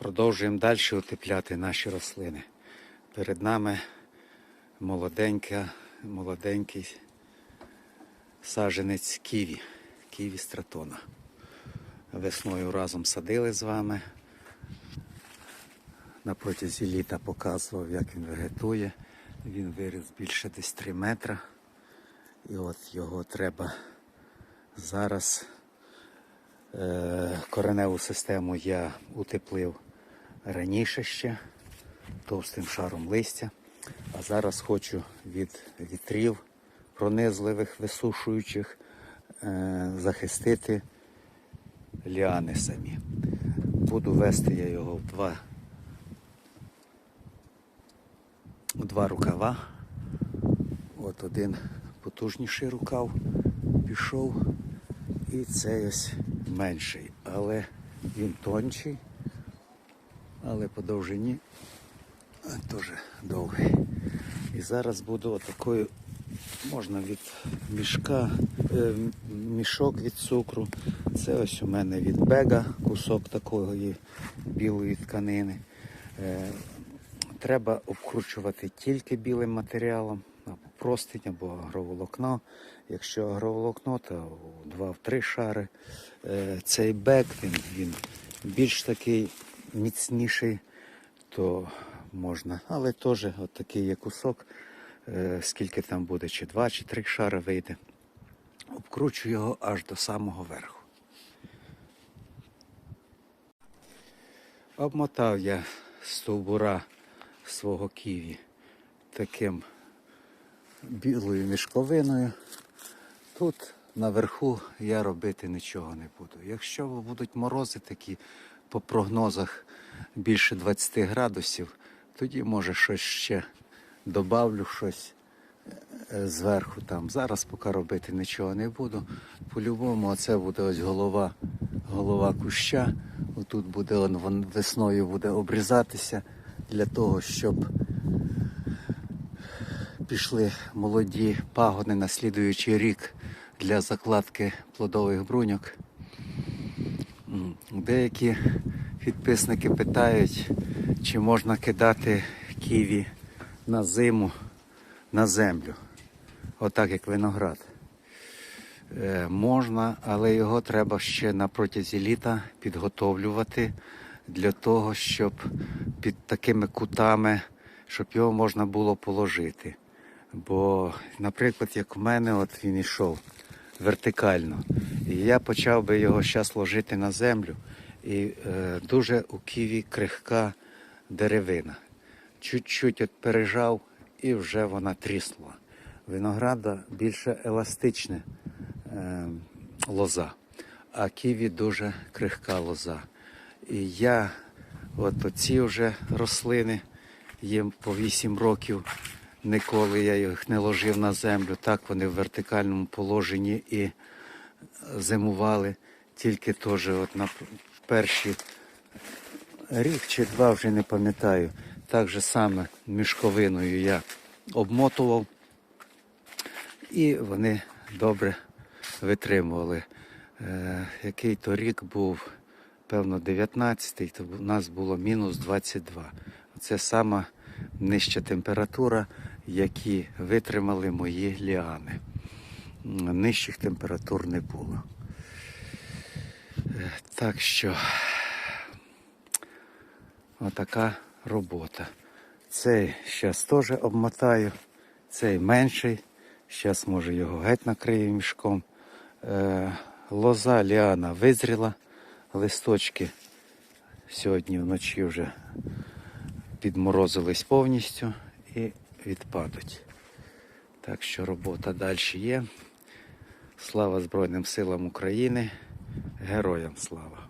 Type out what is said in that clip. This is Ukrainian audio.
Продовжуємо далі утепляти наші рослини. Перед нами молоденька, молоденький саженець ківі, ківі стратона. Весною разом садили з вами. На протязі літа показував, як він вегетує. Він виріс більше десь 3 метра. І от його треба зараз. Е, кореневу систему я утеплив раніше ще товстим шаром листя. А зараз хочу від вітрів пронизливих, висушуючих е, захистити ліани самі. Буду вести я його в два, в два рукава. От один потужніший рукав пішов, і цей ось менший, але він тонший, але по довжині теж довгий. І зараз буду отакою, можна від мішка, е, мішок від цукру. Це ось у мене від бега кусок такої білої тканини. Е, Треба обкручувати тільки білим матеріалом, або простинь, або агроволокно. Якщо агроволокно, то 2-3 шари. Е, Цей бек він, він більш такий міцніший, то можна. Але теж от такий є кусок, е, скільки там буде, чи 2, чи 3 шари вийде. Обкручую його аж до самого верху. Обмотав я стовбура свого ківі таким білою мішковиною. Тут наверху я робити нічого не буду. Якщо будуть морози такі по прогнозах більше 20 градусів, тоді може щось ще добавлю щось е, зверху там. Зараз поки робити нічого не буду. По-любому оце буде ось голова, голова куща. Отут буде вон весною буде обрізатися для того, щоб пішли молоді пагони на слідуючий рік для закладки плодових бруньок. Деякі підписники питають, чи можна кидати ківі на зиму на землю, отак як виноград. Е, можна, але його треба ще на протязі літа підготовлювати для того, щоб під такими кутами, щоб його можна було положити. Бо, наприклад, як в мене, от він йшов вертикально. І я почав би його зараз ложити на землю. І е, дуже у ківі крихка деревина. Чуть-чуть от пережав і вже вона тріснула. Винограда більше еластичне е, лоза, а ківі дуже крихка лоза. І я, от оці вже рослини, їм по 8 років, ніколи я їх не ложив на землю. Так вони в вертикальному положенні і зимували. Тільки теж от на перші рік чи два вже не пам'ятаю. Так же саме мішковиною я обмотував, і вони добре витримували. Е, який то рік був, певно, 19-й, то у нас було мінус 22. Це сама нижча температура, які витримали мої ліани. Нижчих температур не було. Е, Так що отака робота. Цей зараз теж обмотаю, цей менший. Зараз може його геть накрию мішком. Е, лоза ліана визріла, листочки сьогодні вночі вже підморозились повністю і відпадуть. Так що робота далі є. Слава Збройним силам України. Героям слава!